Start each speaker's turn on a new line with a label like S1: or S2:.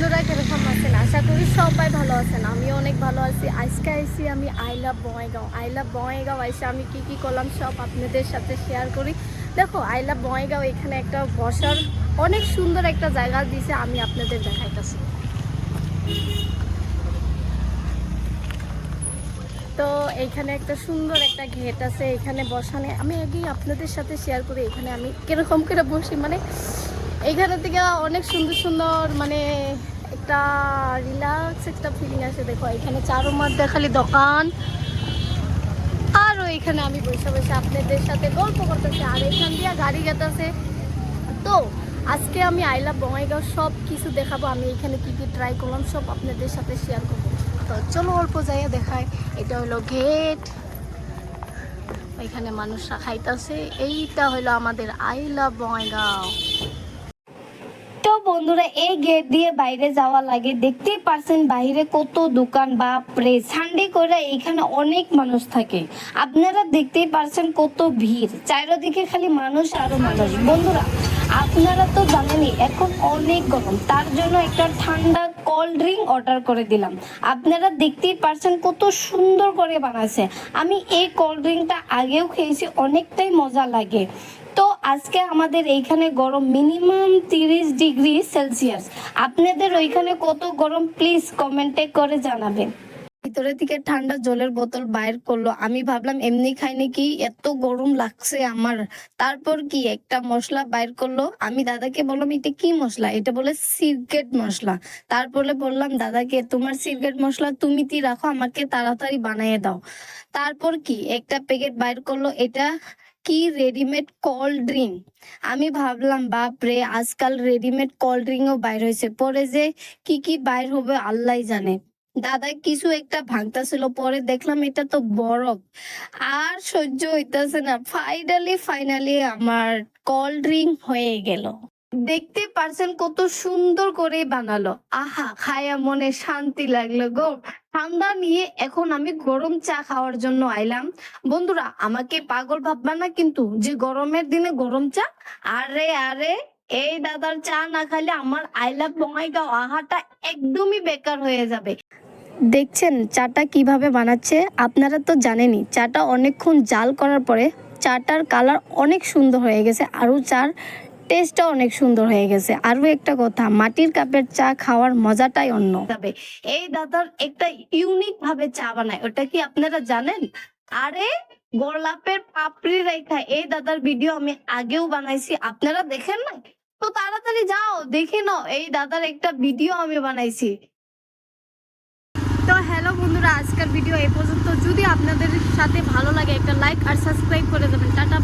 S1: বন্ধুরা কীরকম আছেন? আশা করি সবাই ভালো আছেন। আমিও অনেক ভালো আছি। আজকে আইসি আমি I love Bongaigaon I love Bongaigaon আইসে আমি কি কি করলাম সব আপনাদের সাথে শেয়ার করি। দেখো, আই লাভ বঙ্গাইগাঁও এখানে একটা বসার অনেক সুন্দর একটা জায়গা দিছে, আমি আপনাদের দেখাইতেছি। তো এখানে একটা সুন্দর একটা ঘেট আছে। এখানে বসানে আমি আগেই আপনাদের সাথে শেয়ার করি। এখানে আমি কীরকম করে বসি মানে এইখানে থেকে অনেক সুন্দর সুন্দর মানে একটা রিল্যাক্স একটা ফিলিং আসে। দেখো, এখানে চারো মাঠ দেখালি দোকান। আরও এখানে আমি বসে বসে আপনাদের সাথে গল্প করতেছি। আর এখান দিয়ে গাড়ি গেতেছে তো, আজকে আমি আই লাভ বঙ্গাইগাঁও সব কিছু দেখাবো। আমি এখানে কি কি ট্রাই করলাম সব আপনাদের সাথে শেয়ার করব। তো চলো অল্প জায়গা দেখায় এটা হলো গেট এখানে মানুষরা খাইতেছে। এইটা হলো আমাদের আই লাভ বঙ্গাইগাঁও। বন্ধুরা, এই গেট দিয়ে বাইরে যাওয়া লাগে। দেখতেই পারছেন বাইরে কত দোকান বা বাপরে সানডে করে এখানে অনেক মানুষ থাকে। আপনারা দেখতেই পারছেন কত ভিড়। চারিদিকে খালি মানুষ আরও মানুষ। বন্ধুরা, আপনারা তো জানেনই, এখন অনেক গরম। তার জন্য একটা ঠান্ডা কোল্ড ড্রিঙ্ক অর্ডার করে দিলাম। আপনারা দেখতেই পারছেন কত সুন্দর করে বানাচ্ছে আমি এই কোল্ড ড্রিঙ্কটা আগেও খেয়েছি, অনেকটাই মজা লাগে। তো আজকে আমাদের এইখানে গরম মিনিমাম তিরিশ ডিগ্রি সেলসিয়াস। আপনাদের ওইখানে কত গরম? প্লিজ কমেন্টে করে জানাবেন। ভিতরে থেকে ঠান্ডা জলের বোতল বাইর করল। আমি ভাবলাম, এমনি খাইনি কি? এত গরম লাগছে আমার। তারপর কি? একটা মশলা বাইর করল। আমি দাদাকে বললাম, এটা কি মশলা? এটা বলে, সিরকেট মশলা। তারপরে বললাম, দাদাকে, তোমার সিরকেট মশলা তুমি তি রাখো, আমাকে তাড়াতাড়ি বানিয়ে দাও। তারপর কি? একটা প্যাকেট বাইর করল। এটা কি রেডিমেড কোল্ড ড্রিঙ্ক আমি ভাবলাম, বাপরে, আজকাল রেডিমেড কোল্ড ড্রিঙ্কও বাইর হয়েছে। পরে যে কি কি বাইর হবে, আল্লাহ জানে। দাদা কিছু একটা ভাঙতাছিল পরে দেখলাম এটা তো বরফ। আর সহ্য হইতাছে না। ফাইনালি ফাইনালি আমার কোল্ড ড্রিঙ্ক হয়ে গেল। দেখতে পারছেন কত সুন্দর করে বানালো। আহা, খায়া মনে শান্তি লাগল গো। ঠান্ডা নিয়ে এখন আমি গরম চা খাওয়ার জন্য আইলাম। বন্ধুরা, আমাকে পাগল ভাববা না কিন্তু যে গরমের দিনে গরম চা? আরে আরে, এই দাদার চা না খাইলে আমার আই লাভ বঙ্গাইগাঁও আহাটা একদমই বেকার হয়ে যাবে। দেখছেন, চাটা কীভাবে বানাচ্ছে? আপনারা তো জানেনই, চাটা অনেকক্ষণ জাল করার পরে চাটার কালার অনেক সুন্দর হয়ে গেছে। আরও চার টেস্টটা অনেক সুন্দর হয়ে গেছে। আরও একটা কথা মাটির কাপের চা খাওয়ার মজাটাই অন্য। তবে এই দাদার একটা ইউনিক ভাবে চা বানায় ওটা কি আপনারা জানেন? আরে গোলাপের পাপড়ি রেখা এই দাদার ভিডিও আমি আগেও বানাইছি আপনারা দেখেন না তো তাড়াতাড়ি যাও দেখে নাও এই দাদার একটা ভিডিও আমি বানাইছি। তো হ্যালো বন্ধুরা আজকের ভিডিও এই পর্যন্ত। যদি আপনাদের সাথে ভালো লাগে একটা লাইক আর সাবস্ক্রাইব করে দেবেন। টাটা